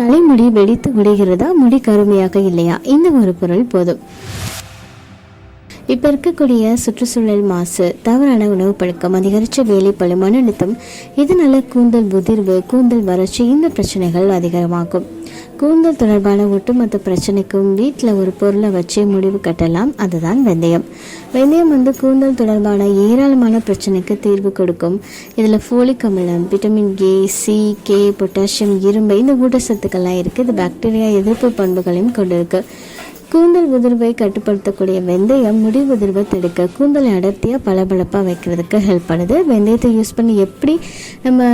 தலைமுடி வெடித்து விடுகிறதா? முடி கருமையாக இல்லையா? இந்த ஒரு பொருள் போதும். இப்போ இருக்கக்கூடிய சுற்றுச்சூழல் மாசு தவறான உணவு பழக்கம் அதிகரித்த வேலைப்பளு மன அழுத்தம் இதனால கூந்தல் உதிர்வு கூந்தல் வறட்சி இந்த பிரச்சனைகள் அதிகமாகும். கூந்தல் தொடர்பான ஒட்டுமொத்த பிரச்சனைக்கும் வீட்டில் ஒரு பொருளை வச்சு முடிவு கட்டலாம் அதுதான் வெந்தயம். வெந்தயம் வந்து கூந்தல் தொடர்பான ஏராளமான பிரச்சனைக்கு தீர்வு கொடுக்கும். இதில் ஃபோலிக் அமிலம் vitamin A C K potassium இரும்பு இந்த ஊட்டச்சத்துக்கள்லாம் இருக்குது இது பாக்டீரியா எதிர்ப்பு பண்புகளையும் கொண்டிருக்கு. கூந்தல் உதிர்வை கட்டுப்படுத்தக்கூடிய வெந்தயம் முடி உதிர்வை தடுக்க கூந்தலை அடர்த்தியாக பளபளப்பாக வைக்கிறதுக்கு ஹெல்ப் பண்ணுது. வெந்தயத்தை யூஸ் பண்ணி எப்படி நம்ம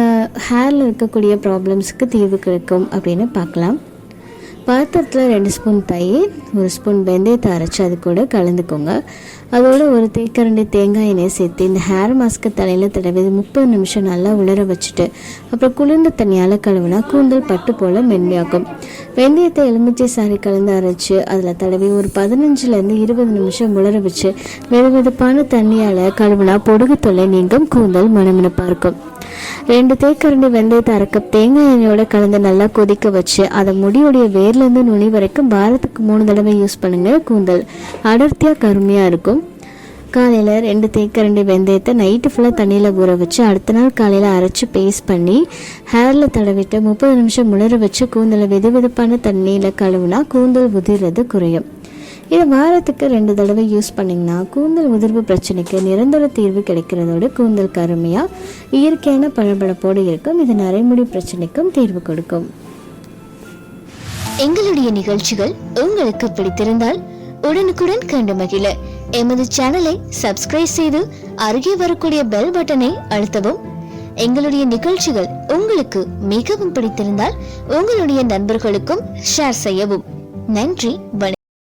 ஹேரில் இருக்கக்கூடிய ப்ராப்ளம்ஸுக்கு தீர்வு கிடைக்கும் அப்படின்னு பார்க்கலாம். பாத்திரத்தில் ரெண்டு ஸ்பூன் தயிர் ஒரு ஸ்பூன் வெந்தயத்தை அரைச்சி அது கூட கலந்துக்கோங்க. அதோட ஒரு தேக்கரண்டு தேங்காய் எண்ணெய் சேர்த்து இந்த ஹேர் மாஸ்க்கு தலையில் தடவி முப்பது நிமிஷம் நல்லா உலர வச்சுட்டு அப்புறம் குளிர்ந்த தண்ணியால் கழுவினா கூந்தல் பட்டு போல் மென்மையாக்கும். வெந்தயத்தை எலுமிச்சை சாரி கலந்து அரைச்சி அதில் தடவி ஒரு பதினஞ்சுலேருந்து இருபது நிமிஷம் உலர வச்சு வெதுவெதுப்பான தண்ணியால் கழுவினா பொடுகு தொல்லை நீங்கும் கூந்தல் மனமினப்பாக இருக்கும். ரெண்டு தேக்கரண்டி வெந்தயத்தை அரைக்க தேங்காய் எண்ணெயோட கலந்து நல்லா கொதிக்க வச்சு அதை முடியுடைய வேர்லேருந்து நுனி வரைக்கும் வாரத்துக்கு மூணு தடவை யூஸ் பண்ணுங்கள் கூந்தல். அடர்த்தியாக கருமையாக இருக்கும். காலையில் ரெண்டு தேக்கரண்டி வெந்தயத்தை நைட்டு ஃபுல்லாக தண்ணியில் ஊற வச்சு அடுத்த நாள் காலையில் அரைச்சி பேஸ்ட் பண்ணி ஹேரில் தடவிட்டு முப்பது நிமிஷம் முளர வச்சு கூந்தலை வெது வெதுப்பான தண்ணியில் கழுவுனா கூந்தல் உதிர்றது குறையும். இதை வாரத்துக்கு ரெண்டு தடவை யூஸ் பண்ணிங்கன்னா கூந்தல் உதிர்வு பிரச்சனைக்கு நிரந்தர தீர்வு கிடைக்கிறதோடு கூந்தல் கருமையாக இயற்கையான பளபளப்போடு இருக்கும். இது நரைமுடி பிரச்சனைக்கும் தீர்வு கொடுக்கும். எங்களுடைய நிகழ்ச்சிகள் உங்களுக்கு பிடித்திருந்தால் உடனுக்குடன் கண்டு மகிழ. எமது சேனலை சப்ஸ்கிரைப் செய்து அருகே வரக்கூடிய பெல் பட்டனை அழுத்தவும். எங்களுடைய நிகழ்ச்சிகள் உங்களுக்கு மிகவும் பிடித்திருந்தால் உங்களுடைய நண்பர்களுக்கும் ஷேர் செய்யவும். நன்றி வணக்கம்.